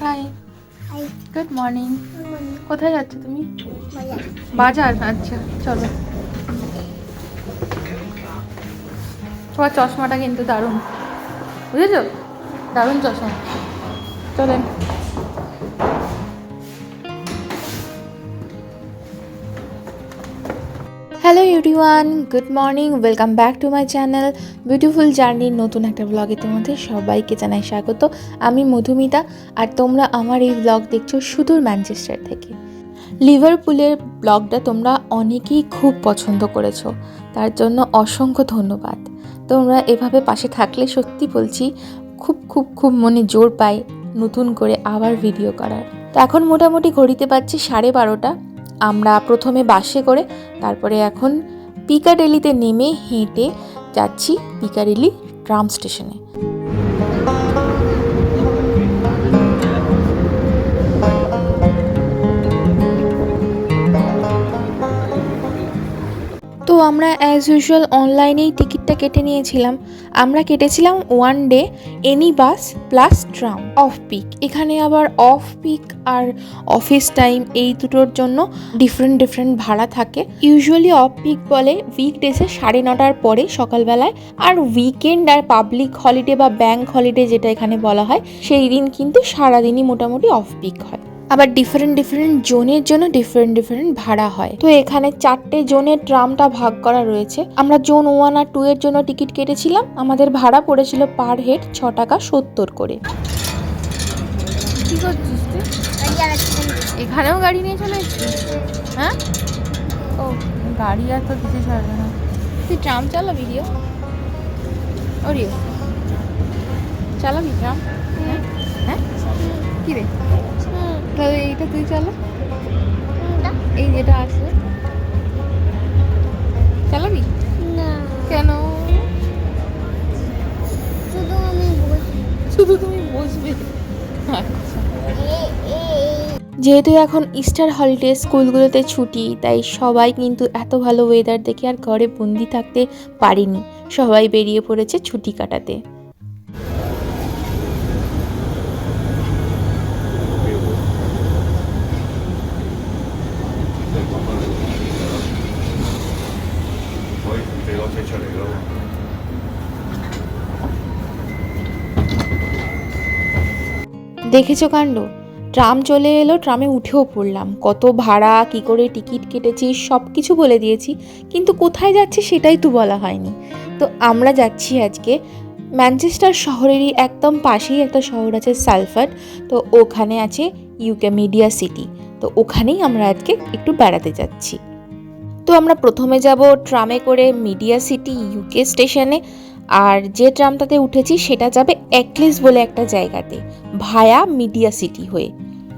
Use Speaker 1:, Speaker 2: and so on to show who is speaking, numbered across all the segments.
Speaker 1: Hi good morning কোথায় যাচ্ছ তুমি?
Speaker 2: বাজার।
Speaker 1: বাজার? আচ্ছা চলো। তোমার চশমাটা কিন্তু দারুণ। বুঝেছ? দারুণ চশমা। চলেন। Hello everyone good morning welcome back to my channel beautiful জার্নির নতুন একটা ব্লগে তোমাদের সবাইকে জানাই স্বাগত। আমি মধুমিতা, আর তোমরা আমার এই ব্লগ দেখছ সুদূর ম্যানচেস্টার থেকে। লিভারপুলের ব্লগটা তোমরা অনেকেই খুব পছন্দ করেছ, তার জন্য অসংখ্য ধন্যবাদ। তোমরা এভাবে পাশে থাকলে সত্যি বলছি, খুব খুব খুব মনে জোর পাই নতুন করে আবার ভিডিও করার। তো এখন মোটামুটি ঘড়িতে পাচ্ছি সাড়ে বারোটা। আমরা প্রথমে বাসে করে তারপরে এখন পিকাডেলিতে নেমে হেঁটে যাচ্ছি পিকাডেলি ট্রাম স্টেশনে। তো আমরা অ্যাজ ইউজুয়াল অনলাইনেই টিকিটটা কেটে নিয়েছিলাম। আমরা কেটেছিলাম one day any bus plus tram off peak এখানে আবার অফ পিক আর অফিস টাইম এই দুটোর জন্য ডিফারেন্ট ডিফারেন্ট ভাড়া থাকে। ইউজুয়ালি অফ পিক বলে উইকডেসে সাড়ে নটার পরে সকালবেলায়, আর উইকেন্ড আর পাবলিক হলিডে বা ব্যাংক হলিডে যেটা এখানে বলা হয়, সেই দিন কিন্তু সারাদিনই মোটামুটি অফ পিক হয়। আবার ডিফারেন্ট ডিফারেন্ট জোনের জন্য ডিফারেন্ট ডিফারেন্ট ভাড়া হয়। তো এখানে চারটে জোনের ট্রামটা ভাগ করা রয়েছে। আমরা জোন ওয়ান আর টু এর জন্য টিকিট কেটেছিলাম। আমাদের ভাড়া পড়েছিল পার হেড ছ টাকা সত্তর করে। এখানেও গাড়ি নিয়ে চলে হ্যাঁ? ও গাড়ি আর তো দিতে ছাড়বে না। তুই ট্রাম চালাবি রিও? ও রিও। চালাবি ট্রাম? হ্যাঁ? হ্যাঁ? কি রে? তাহলে এইটা তুই চালা। এই যেটা আছে। চালাবি?
Speaker 2: না।
Speaker 1: কেন?
Speaker 2: শুধু আমি
Speaker 1: শুধু তুমি বসবে। আচ্ছা যেহেতু এখন ইস্টার হলিডে স্কুলগুলোতে ছুটি তাই সবাই কিন্তু এত ভালো ওয়েদার দেখে আর ঘরে বন্দি থাকতে পারিনি। সবাই বেরিয়ে পড়েছে ছুটি কাটাতে। দেখেছ কাণ্ড? ট্রাম চলে এলো, ট্রামে উঠেও পড়লাম। কত ভাড়া, কি করে টিকিট কেটেছি সব কিছু বলে দিয়েছি, কিন্তু কোথায় যাচ্ছি সেটাই তো বলা হয়নি। তো আমরা যাচ্ছি আজকে ম্যানচেস্টার শহরেরই একদম পাশেই একটা শহর আছে সালফার্ড তো ওখানে আছে ইউকে মিডিয়া সিটি। তো ওখানেই আমরা আজকে একটু বেড়াতে যাচ্ছি। তো আমরা প্রথমে যাব ট্রামে করে মিডিয়া সিটি, ইউকে স্টেশনে। আর যে ট্রামটাতে উঠেছি সেটা যাবে একলিস বলে একটা জায়গাতে, ভায়া মিডিয়া সিটি হয়ে।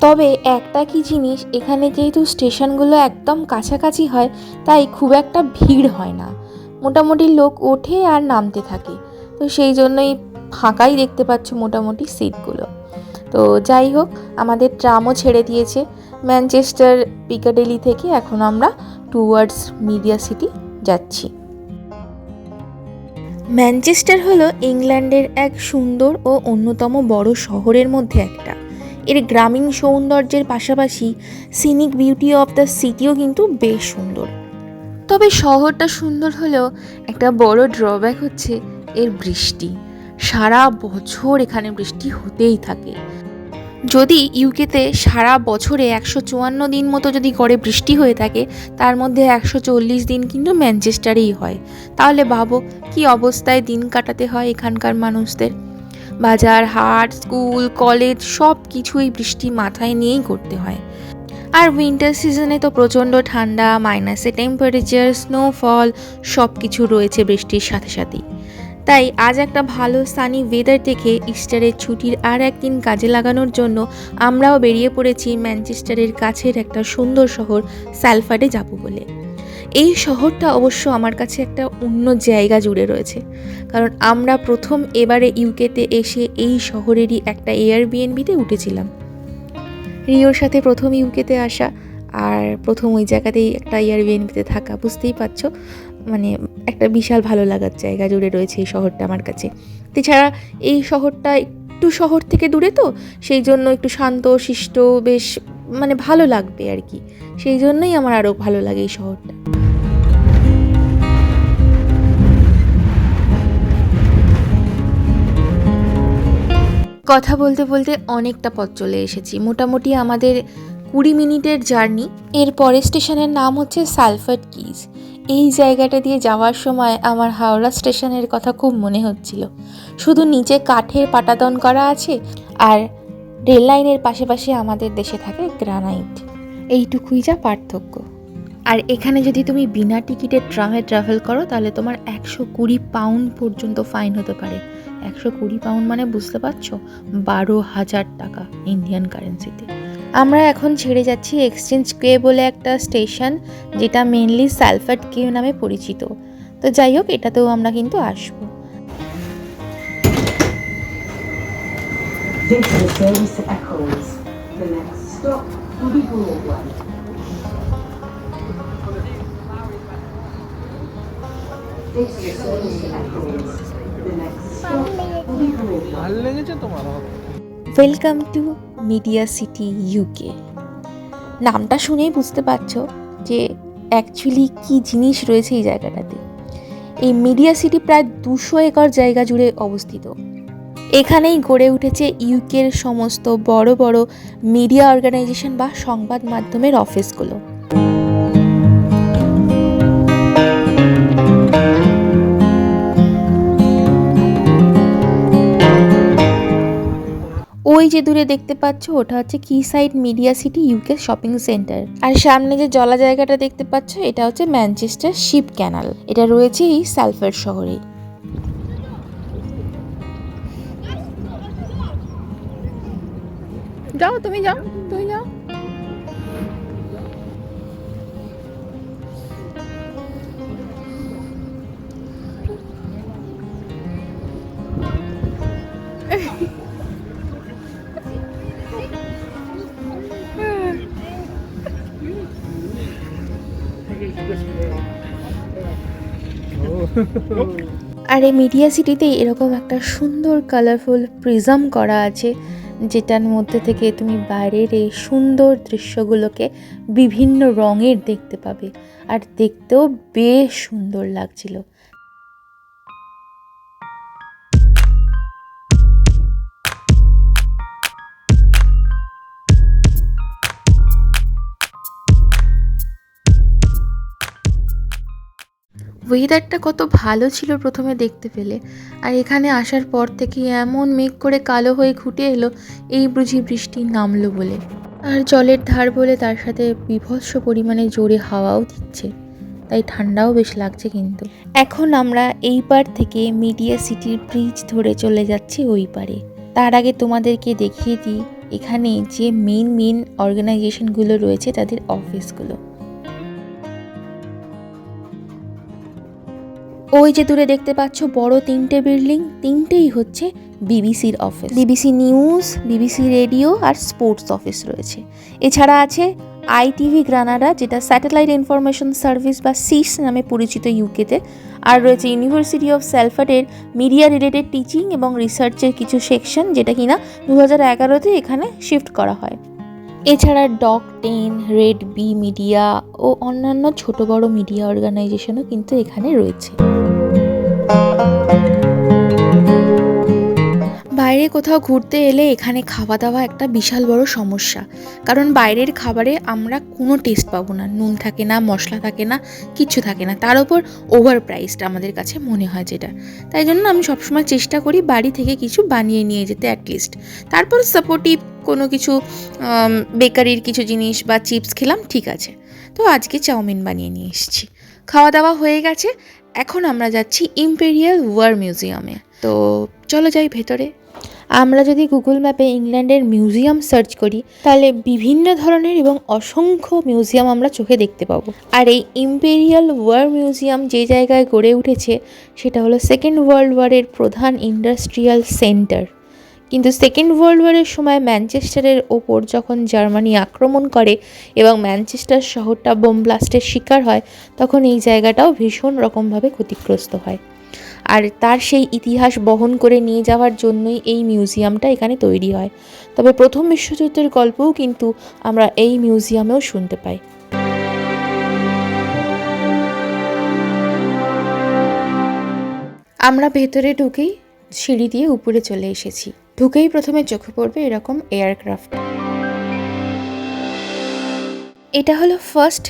Speaker 1: তবে একটা কি জিনিস, এখানে যেহেতু স্টেশনগুলো একদম কাছাকাছি হয়, তাই খুব একটা ভিড় হয় না। মোটামুটি লোক ওঠে আর নামতে থাকে। তো সেই জন্যই ফাঁকাই দেখতে পাচ্ছ মোটামুটি সিটগুলো। তো যাই হোক, আমাদের ট্রামও ছেড়ে দিয়েছে। ম্যানচেস্টার পিকাডেলি থেকে এখন আমরা টুয়ার্ডস মিডিয়া সিটি যাচ্ছি। ম্যানচেস্টার হলো ইংল্যান্ডের এক সুন্দর ও অন্যতম বড় শহরের মধ্যে একটা। এর গ্রামীণ সৌন্দর্যের পাশাপাশি সিনিক বিউটি অফ দ্য সিটিও কিন্তু বেশ সুন্দর। তবে শহরটা সুন্দর হলেও একটা বড় ড্রব্যাক হচ্ছে এর বৃষ্টি। সারা বছর এখানে বৃষ্টি হতেই থাকে। যদি ইউকেতে সারা বছরে একশো চুয়ান্ন দিন মতো যদি গড়ে বৃষ্টি হয়ে থাকে, তার মধ্যে একশো চল্লিশ দিন কিন্তু ম্যানচেস্টারেই হয়। তাহলে ভাবো, কি অবস্থায় দিন কাটাতে হয় এখানকার মানুষদের? বাজার, হাট, স্কুল, কলেজ সব কিছুই বৃষ্টি মাথায় নিয়েই করতে হয়। আর উইন্টার সিজনে তো প্রচণ্ড ঠান্ডা মাইনাসে টেম্পারেচার স্নোফল সব কিছু রয়েছে বৃষ্টির সাথে সাথেই। তাই আজ একটা ভালো সানি ওয়েদার দেখে ইস্টারের ছুটির আর একদিন কাজে লাগানোর জন্য আমরাও বেরিয়ে পড়েছি ম্যানচেস্টারের কাছের একটা সুন্দর শহর স্যালফার্ডে যাব বলে। এই শহরটা অবশ্য আমার কাছে একটা অন্য জায়গা জুড়ে রয়েছে। কারণ আমরা প্রথম এবারে ইউকেতে এসে এই শহরেরই একটা এয়ারবিএনবিতে উঠেছিলাম। রিওর সাথে প্রথম ইউকেতে আসা আর প্রথম ওই জায়গাতেই একটা এয়ারবিএনবিতে থাকা, বুঝতেই পারছ? মানে একটা বিশাল ভালো লাগার জায়গা জুড়ে রয়েছে এই শহরটা আমার কাছে। এছাড়া এই শহরটা একটু শহর থেকে দূরে তো, সেই জন্য একটু শান্ত, শিষ্ট, বেশ মানে ভালো লাগবে আর কি। সেই জন্যই আমার আরও ভালো লাগে এই শহরটা। কথা বলতে বলতে অনেকটা পথ চলে এসেছি। মোটামুটি আমাদের কুড়ি মিনিটের জার্নি। এর পরের স্টেশনের নাম হচ্ছে সালফার কিজ এই জায়গাটা দিয়ে যাওয়ার সময় আমার হাওড়া স্টেশনের কথা খুব মনে হচ্ছিল। শুধু নিচে কাঠের পাটাতন করা আছে আর রেল লাইনের পাশে আমাদের দেশে থাকে গ্রানাইট। এইটুকুই যা পার্থক্য। আর এখানে যদি তুমি বিনা টিকিটের ট্রামে ট্রাভেল করো, তাহলে তোমার একশো কুড়ি পাউন্ড পর্যন্ত ফাইন হতে পারে। একশো কুড়ি পাউন্ড মানে বুঝতে পারছ? বারো হাজার টাকা ইন্ডিয়ান কারেন্সিতে আমরা এখন ছেড়ে যাচ্ছি এক্সচেঞ্জ কে বলে একটা স্টেশন যেটা মেনলি সালফার্ড কে নামে পরিচিত। তো যাই হোক এটাতেও আমরা কিন্তু আসব। Welcome to media city UK নামটা শুনেই বুঝতে পারছ যে অ্যাকচুয়ালি কি জিনিস রয়েছে এই জায়গাটাতে। এই মিডিয়া সিটি প্রায় দুশো একর জায়গা জুড়ে অবস্থিত। এখানেই গড়ে উঠেছে ইউকের সমস্ত বড় বড় মিডিয়া অর্গানাইজেশন বা সংবাদ মাধ্যমের অফিসগুলো। ওই যে দূরে দেখতে পাচ্ছ, ওটা হচ্ছে quayside media city UK shopping centre আর সামনে যে জলা জায়গাটা দেখতে পাচ্ছ, এটা হচ্ছে ম্যানচেস্টার শিপ ক্যানাল এটা রয়েছে এই সালফার শহরে।
Speaker 3: যাও, তুমি যাও তুমি যাও।
Speaker 1: আর এই মিডিয়া সিটিতে এরকম একটা সুন্দর কালারফুল প্রিজম করা আছে, যেটার মধ্যে থেকে তুমি বাইরের এই সুন্দর দৃশ্যগুলোকে বিভিন্ন রঙের দেখতে পাবে। আর দেখতেও বেশ সুন্দর লাগছিল। ওয়েদারটা কত ভালো ছিল প্রথমে দেখতে পেলে। আর এখানে আসার পর থেকে এমন মেঘ করে কালো হয়ে ঘুটে এলো, এই বুঝি বৃষ্টি নামলো বলে। আর জলের ধার বলে তার সাথে বিভৎস পরিমাণে জোরে হাওয়াও দিচ্ছে। তাই ঠান্ডাও বেশ লাগছে কিন্তু। এখন আমরা এই পার থেকে মিডিয়া সিটির ব্রিজ ধরে চলে যাচ্ছি ওই পারে। তার আগে তোমাদেরকে দেখিয়ে দিই, এখানে যে মেন মেন অর্গানাইজেশনগুলো রয়েছে তাদের অফিসগুলো ওই যে দূরে দেখতে পাচ্ছ, বড় তিনটে বিল্ডিং, তিনটেই হচ্ছে বিবিসির office BBC news, BBC radio আর স্পোর্টস অফিস রয়েছে। এছাড়া আছে আইটিভি গ্রানাডা, যেটা স্যাটেলাইট ইনফরমেশন সার্ভিস বা সিস নামে পরিচিত ইউকেতে। আর রয়েছে ইউনিভার্সিটি অফ স্যালফার্ডের মিডিয়া রিলেটেড টিচিং এবং রিসার্চের কিছু সেকশন, যেটা কিনা দু হাজার এগারোতে এখানে শিফট করা হয়। এছাড়া dock ten, red bee media ও অন্যান্য ছোট বড় মিডিয়া অর্গানাইজেশনও কিন্তু এখানে রয়েছে। বাইরে কোথাও ঘুরতে এলে এখানে খাওয়া দাওয়া একটা বিশাল বড় সমস্যা। কারণ বাইরের খাবারে আমরা কোনো টেস্ট পাবো না। নুন থাকে না, মশলা থাকে না, কিচ্ছু থাকে না। তার উপর ওভার প্রাইসড আমাদের কাছে মনে হয় যেটা। তাই জন্য আমি সবসময় চেষ্টা করি বাড়ি থেকে কিছু বানিয়ে নিয়ে যেতে অ্যাটলিস্ট তারপর সাপোর্টিভ কোনো কিছু বেকারির কিছু জিনিস বা চিপস খেলাম, ঠিক আছে। তো আজকে চাউমিন বানিয়ে নিয়ে এসেছি। খাওয়া দাওয়া হয়ে গেছে, এখন আমরা যাচ্ছি ইম্পেরিয়াল ওয়ার মিউজিয়ামে তো চলো যাই ভেতরে। আমরা যদি গুগল ম্যাপে ইংল্যান্ডের মিউজিয়াম সার্চ করি, তাহলে বিভিন্ন ধরনের এবং অসংখ্য মিউজিয়াম আমরা চোখে দেখতে পাবো। আর এই ইম্পেরিয়াল ওয়ার মিউজিয়াম যে জায়গায় গড়ে উঠেছে, সেটা হলো সেকেন্ড ওয়ার্ল্ড ওয়ারের প্রধান ইন্ডাস্ট্রিয়াল সেন্টার কিন্তু সেকেন্ড ওয়ার্ল্ড ওয়ারের সময় ম্যানচেস্টারের ওপর যখন জার্মানি আক্রমণ করে এবং ম্যানচেস্টার শহরটা বোম ব্লাস্টের শিকার হয়, তখন এই জায়গাটাও ভীষণ রকমভাবে ক্ষতিগ্রস্ত হয়। আর তার সেই ইতিহাস বহন করে নিয়ে যাওয়ার জন্যই এই মিউজিয়ামটা এখানে তৈরি হয়। তবে প্রথম বিশ্বযুদ্ধের গল্পও কিন্তু আমরা এই মিউজিয়ামেও শুনতে পাই। আমরা ভেতরে ঢুকেই সিঁড়ি দিয়ে উপরে চলে এসেছি। ঢুকেই প্রথমে চোখে পড়বে এরকম এয়ারক্রাফট এটা হলো ফার্স্ট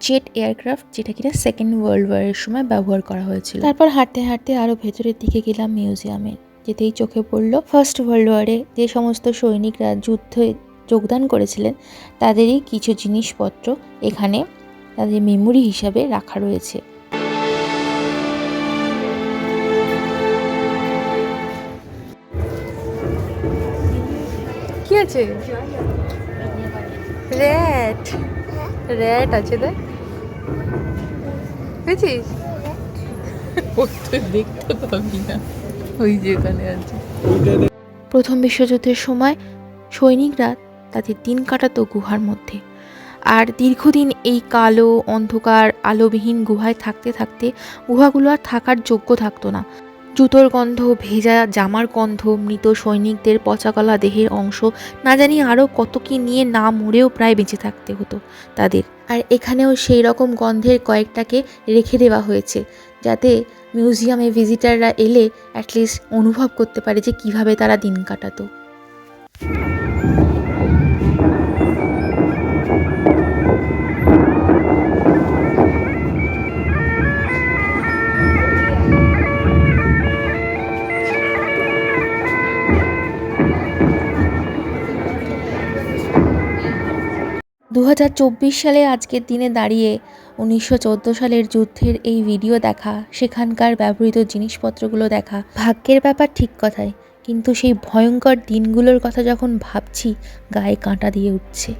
Speaker 1: জেট এয়ারক্রাফট যেটা কিনা সেকেন্ড ওয়ার্ল্ড ওয়ারের সময় ব্যবহার করা হয়েছিল। তারপর হাঁটতে হাঁটতে আরও ভেতরের দিকে গেলাম মিউজিয়ামে যেতেই চোখে পড়ল। ফার্স্ট ওয়ার্ল্ড ওয়ারে যে সমস্ত সৈনিকরা যুদ্ধে যোগদান করেছিলেন, তাদেরই কিছু জিনিসপত্র এখানে তাদের মেমোরি হিসাবে রাখা রয়েছে।
Speaker 3: আছে? আছে দেখ।
Speaker 1: প্রথম বিশ্বযুদ্ধের সময় সৈনিকরা তাদের দিন কাটাতো গুহার মধ্যে। আর দীর্ঘদিন এই কালো, অন্ধকার, আলোবিহীন গুহায় থাকতে থাকতে গুহাগুলো আর থাকার যোগ্য থাকতো না। জুতোর গন্ধ, ভেজা জামার গন্ধ, মৃত সৈনিকদের পচাকলা দেহের অংশ, না জানি আরও কত কি নিয়ে না মরেও প্রায় বেঁচে থাকতে হতো তাদের। আর এখানেও সেই রকম গন্ধের কয়েকটাকে রেখে দেওয়া হয়েছে, যাতে মিউজিয়ামে ভিজিটাররা এলে অ্যাটলিস্ট অনুভব করতে পারে যে কীভাবে তারা দিন কাটাতো। সালে আজকের দিনে দাঁড়িয়ে উনিশশো চোদ্দ সালের যুদ্ধের এই ভিডিও দেখা, সেখানকার ব্যবহৃত জিনিসপত্রগুলো দেখা, ভাগ্যের ব্যাপার ঠিক কথাই কিন্তু সেই ভয়ঙ্কর দিনগুলোর কথা যখন ভাবছি, গায়ে কাঁটা দিয়ে উঠছে।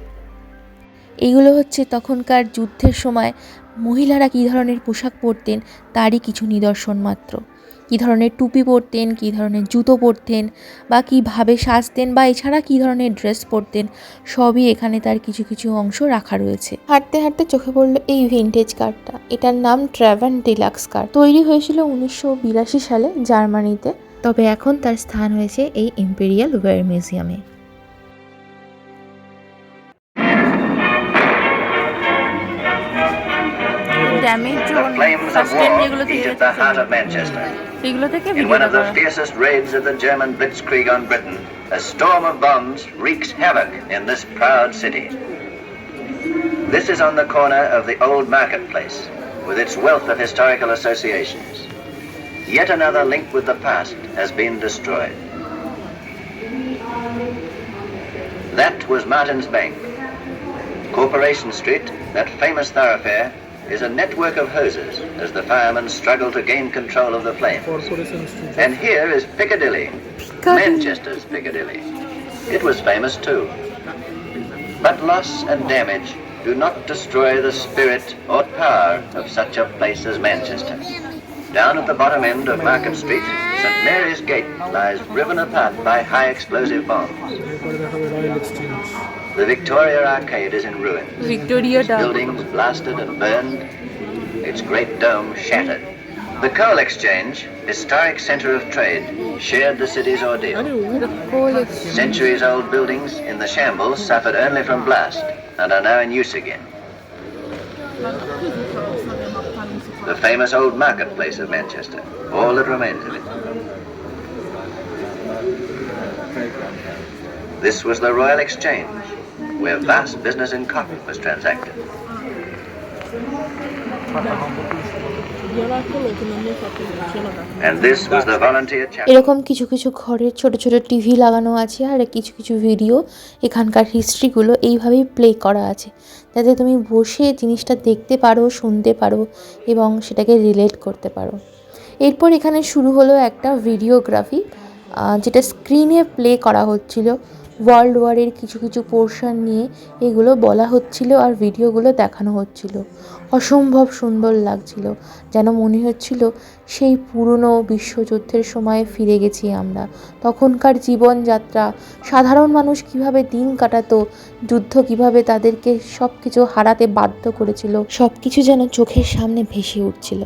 Speaker 1: এইগুলো হচ্ছে তখনকার যুদ্ধের সময় মহিলারা কী ধরনের পোশাক পরতেন, তারই কিছু নিদর্শন মাত্র। কী ধরনের টুপি পরতেন, কী ধরনের জুতো পরতেন বা কীভাবে সাজতেন বা এছাড়া কী ধরনের ড্রেস পরতেন, সবই এখানে তার কিছু কিছু অংশ রাখা রয়েছে। হাঁটতে হাঁটতে চোখে পড়ল এই ভিনটেজ কারটা এটার নাম ট্র্যাভেন ডিলাক্স কার তৈরি হয়েছিল উনিশশো বিরাশি সালে জার্মানিতে। তবে এখন তার স্থান হয়েছে এই ইম্পেরিয়াল ওয়ার মিউজিয়ামে
Speaker 4: the flames of war heat at the heart of Manchester. In one of the fiercest raids of the German blitzkrieg on Britain, a storm of bombs wreaks havoc in this proud city. This is on the corner of the old marketplace, with its wealth of historical associations. Yet another link with the past has been destroyed. That was Martin's Bank. Corporation Street, that famous thoroughfare, is a network of hoses as the firemen struggle to gain control of the flames. And here is Piccadilly, Manchester's Piccadilly. It was famous too. But loss and damage do not destroy the spirit or power of such a place as Manchester. Down at the bottom end of Market Street, St. Mary's Gate lies riven apart by high explosive bombs. The Victoria Arcade is in ruins. Victoria Buildings blasted and burned, its great dome shattered. The coal exchange, historic center of trade, shared the city's ordeal. Centuries old buildings in the shambles suffered only from blast and are now in use again. The famous old marketplace of Manchester, all that remains of it. This was the Royal Exchange, where vast business in cotton was transacted.
Speaker 1: এরকম কিছু কিছু ঘরের ছোট ছোট TV লাগানো আছে আর কিছু কিছু ভিডিও এখানকার হিস্ট্রিগুলো এইভাবেই প্লে করা আছে যাতে তুমি বসে জিনিসটা দেখতে পারো, শুনতে পারো এবং সেটাকে রিলেট করতে পারো। এরপর এখানে শুরু হলো একটা ভিডিওগ্রাফি যেটা স্ক্রিনে প্লে করা হচ্ছিল। ওয়ার্ল্ড ওয়ারের কিছু কিছু পোর্শন নিয়ে এগুলো বলা হচ্ছিল আর ভিডিওগুলো দেখানো হচ্ছিল। অসম্ভব সুন্দর লাগছিল। যেন মনে হচ্ছিল সেই পুরনো বিশ্বযুদ্ধের সময়ে ফিরে গেছি আমরা তখনকার জীবনযাত্রা, সাধারণ মানুষ কীভাবে দিন কাটাতো, যুদ্ধ কীভাবে তাদেরকে সব কিছু হারাতে বাধ্য করেছিল সব কিছু যেন চোখের সামনে ভেসে উঠছিল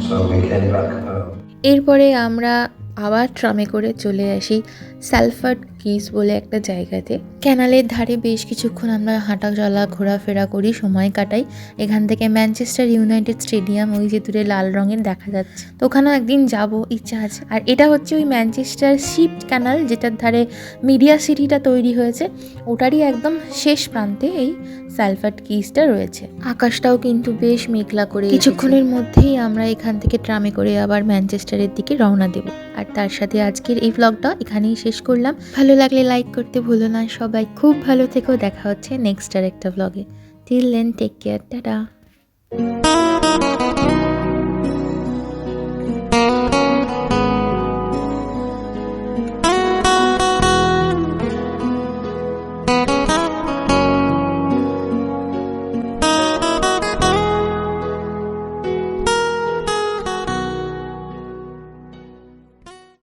Speaker 5: So we came back.
Speaker 1: এরপরে আমরা আবার ট্রামে করে চলে আসি। স্যালফার্ড কিস বলে একটা জায়গাতে। ক্যানালের ধারে বেশ কিছুক্ষণ আমরা হাঁটা চলা ঘোরাফেরা করি, সময় কাটাই। এখান থেকে ম্যানচেস্টার ইউনাইটেড স্টেডিয়াম, ওই যে দূরে লাল রঙের দেখা যাচ্ছে। তো ওখানেও একদিন যাব, ইচ্ছা আছে। আর এটা হচ্ছে ওই ম্যানচেস্টার শিপ ক্যানাল যেটার ধারে মিডিয়া সিটিটা তৈরি হয়েছে। ওটারই একদম শেষ প্রান্তে এই সালফার্ড কিসটা রয়েছে। আকাশটাও কিন্তু বেশ মেঘলা করে কিছুক্ষণের মধ্যেই আমরা এখান থেকে ট্রামে করে আবার ম্যানচেস্টারের দিকে রওনা দেব। আর তার সাথে আজকের এই ব্লগটা এখানেই শেষ করলাম। ভালো লাগলে লাইক করতে ভুলো না। সবাই খুব ভালো থেকেও দেখা হচ্ছে নেক্সট আর একটা ব্লগে till then take care tata